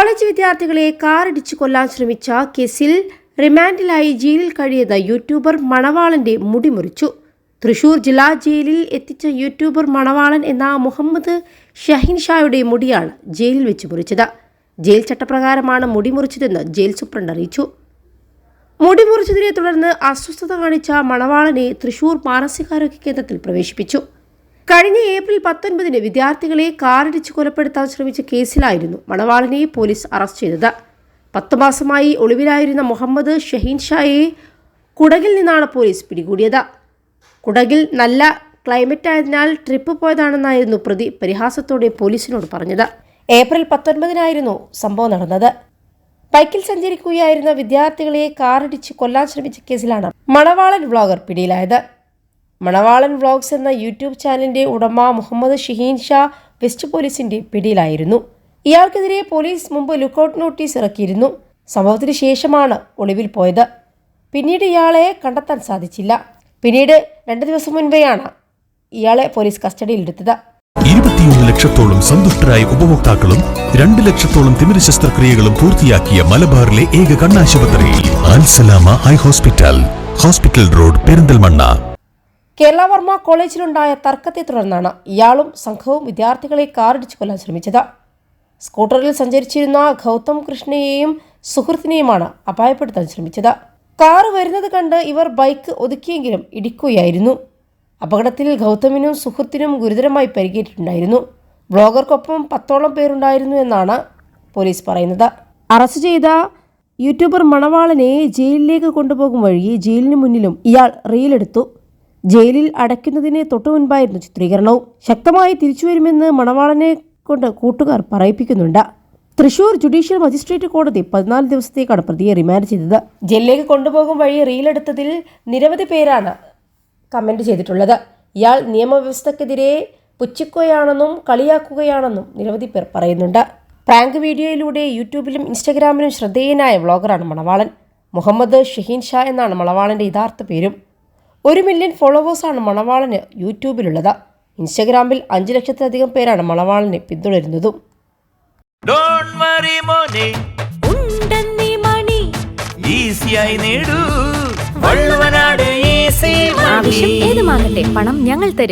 College വിദ്യാർത്ഥികളെ കാറിടിച്ചു കൊല്ലാൻ ശ്രമിച്ച കേസിൽ റിമാൻഡിലായി ജയിലിൽ കഴിയുന്ന യൂട്യൂബർ മണവാളന്റെ മുടി മുറിച്ചു. തൃശൂർ ജില്ലാ ജയിലിൽ എത്തിച്ച യൂട്യൂബർ മണവാളൻ എന്ന മുഹമ്മദ് ഷഹീൻ ഷായുടെ മുടിയാണ് ജയിലിൽ വെച്ച് മുറിച്ചത്. ജയിൽ ചട്ടപ്രകാരമാണ് മുടി മുറിച്ചതെന്ന് ജയിൽ സൂപ്രണ്ട് അറിയിച്ചു. മുടി മുറിച്ചതിനെ തുടർന്ന് അസ്വസ്ഥത കാണിച്ച മണവാളനെ തൃശൂർ മാനസികാരോഗ്യ കേന്ദ്രത്തിൽ പ്രവേശിപ്പിച്ചു. കഴിഞ്ഞ ഏപ്രിൽ പത്തൊൻപതിന് വിദ്യാർത്ഥികളെ കാറിടിച്ച് കൊലപ്പെടുത്താൻ ശ്രമിച്ച കേസിലായിരുന്നു മണവാളനെ പോലീസ് അറസ്റ്റ് ചെയ്തത്. പത്തു മാസമായി ഒളിവിലായിരുന്ന മുഹമ്മദ് ഷഹീൻ ഷായെ കുടകിൽ നിന്നാണ് പോലീസ് പിടികൂടിയത്. കുടകിൽ നല്ല ക്ലൈമറ്റ് ആയതിനാൽ ട്രിപ്പ് പോയതാണെന്നായിരുന്നു പ്രതി പരിഹാസത്തോടെ പോലീസിനോട് പറഞ്ഞത്. ഏപ്രിൽ പത്തൊൻപതിനായിരുന്നു സംഭവം നടന്നത്. ബൈക്കിൽ സഞ്ചരിക്കുകയായിരുന്ന വിദ്യാർത്ഥികളെ കാറിടിച്ച് കൊല്ലാൻ ശ്രമിച്ച കേസിലാണ് മണവാളൻ വ്ളോഗർ പിടിയിലായത്. മണവാളൻ വ്ളോഗ്സ് എന്ന യൂട്യൂബ് ചാനലിന്റെ ഉടമ മുഹമ്മദ് ഷഹീൻ ഷാ വെസ്റ്റ് പോലീസിന്റെ പിടിയിലായിരുന്നു. ഇയാൾക്കെതിരെ പോലീസ് മുമ്പ് ലുക്കൌട്ട് നോട്ടീസ് ഇറക്കിയിരുന്നു. സംഭവത്തിന് ശേഷമാണ് ഒളിവിൽ പോയത്. പിന്നീട് ഇയാളെ കണ്ടെത്താൻ സാധിച്ചില്ല. പിന്നീട് രണ്ട് ദിവസം മുൻപെയാണ് ഇയാളെ പോലീസ് കസ്റ്റഡിയിലെടുത്തത്. ഇരുപത്തിയൊന്ന് ലക്ഷത്തോളം സന്തുഷ്ടരായ ഉപഭോക്താക്കളും രണ്ട് ലക്ഷത്തോളം തിമിര ശസ്ത്രക്രിയകളും പൂർത്തിയാക്കിയ മലബാറിലെ ഏക കണ്ണാശുപത്രി Al Salama eye hospital. Hospital road Perinthalmanna. Kerala Varma കോളേജിലുണ്ടായ തർക്കത്തെ തുടർന്നാണ് ഇയാളും സംഘവും വിദ്യാർത്ഥികളെ കാറിടിച്ച് കൊല്ലാൻ ശ്രമിച്ചത്. സ്കൂട്ടറിൽ സഞ്ചരിച്ചിരുന്ന ഗൗതം കൃഷ്ണയെയും സുഹൃത്തിനെയുമാണ് അപായപ്പെടുത്താൻ ശ്രമിച്ചത്. കാറ് വരുന്നത് കണ്ട് ഇവർ ബൈക്ക് ഒതുക്കിയെങ്കിലും ഇടിക്കുകയായിരുന്നു. അപകടത്തിൽ ഗൗതമിനും സുഹൃത്തിനും ഗുരുതരമായി പരിക്കേറ്റിട്ടുണ്ടായിരുന്നു. ബ്ലോഗർക്കൊപ്പം പത്തോളം പേരുണ്ടായിരുന്നു എന്നാണ് പോലീസ് പറയുന്നത്. അറസ്റ്റ് ചെയ്ത യൂട്യൂബർ മണവാളനെ ജയിലിലേക്ക് കൊണ്ടുപോകും വഴി ജയിലിന് മുന്നിലും ഇയാൾ റീലെടുത്തു. ജയിലിൽ അടയ്ക്കുന്നതിന് തൊട്ടു മുൻപായിരുന്നു ചിത്രീകരണവും. ശക്തമായി തിരിച്ചുവരുമെന്ന് മണവാളനെ കൊണ്ട് കൂട്ടുകാർ പറയിപ്പിക്കുന്നുണ്ട്. തൃശൂർ ജുഡീഷ്യൽ മജിസ്ട്രേറ്റ് കോടതി പതിനാല് ദിവസത്തേക്കാണ് പ്രതിയെ റിമാൻഡ് ചെയ്തത്. ജയിലിലേക്ക് കൊണ്ടുപോകും വഴി റീലെടുത്തതിൽ നിരവധി പേരാണ് കമന്റ് ചെയ്തിട്ടുള്ളത്. ഇയാൾ നിയമവ്യവസ്ഥക്കെതിരെ പുച്ഛിക്കുകയാണെന്നും കളിയാക്കുകയാണെന്നും നിരവധി പേർ പറയുന്നുണ്ട്. പ്രാങ്ക് വീഡിയോയിലൂടെ യൂട്യൂബിലും ഇൻസ്റ്റഗ്രാമിലും ശ്രദ്ധേയനായ വ്ളോഗറാണ് മണവാളൻ. മുഹമ്മദ് ഷഹീൻ ഷാ എന്നാണ് മണവാളന്റെ യഥാർത്ഥ പേരും. ഒരു മില്യൺ ഫോളോവേഴ്സാണ് മണവാളന് യൂട്യൂബിലുള്ളത്. ഇൻസ്റ്റഗ്രാമിൽ അഞ്ച് ലക്ഷത്തിലധികം പേരാണ് മണവാളനെ പിന്തുടരുന്നതും. ഡോണ്ട് വറി മോനെ. ഉണ്ടെന്നീ മണി. ഈസിയായി നേടൂ. വള്ളുവനാട് ഈസി ആവശ്യം ഏതുമാകട്ടെ പണം ഞങ്ങൾ തരും.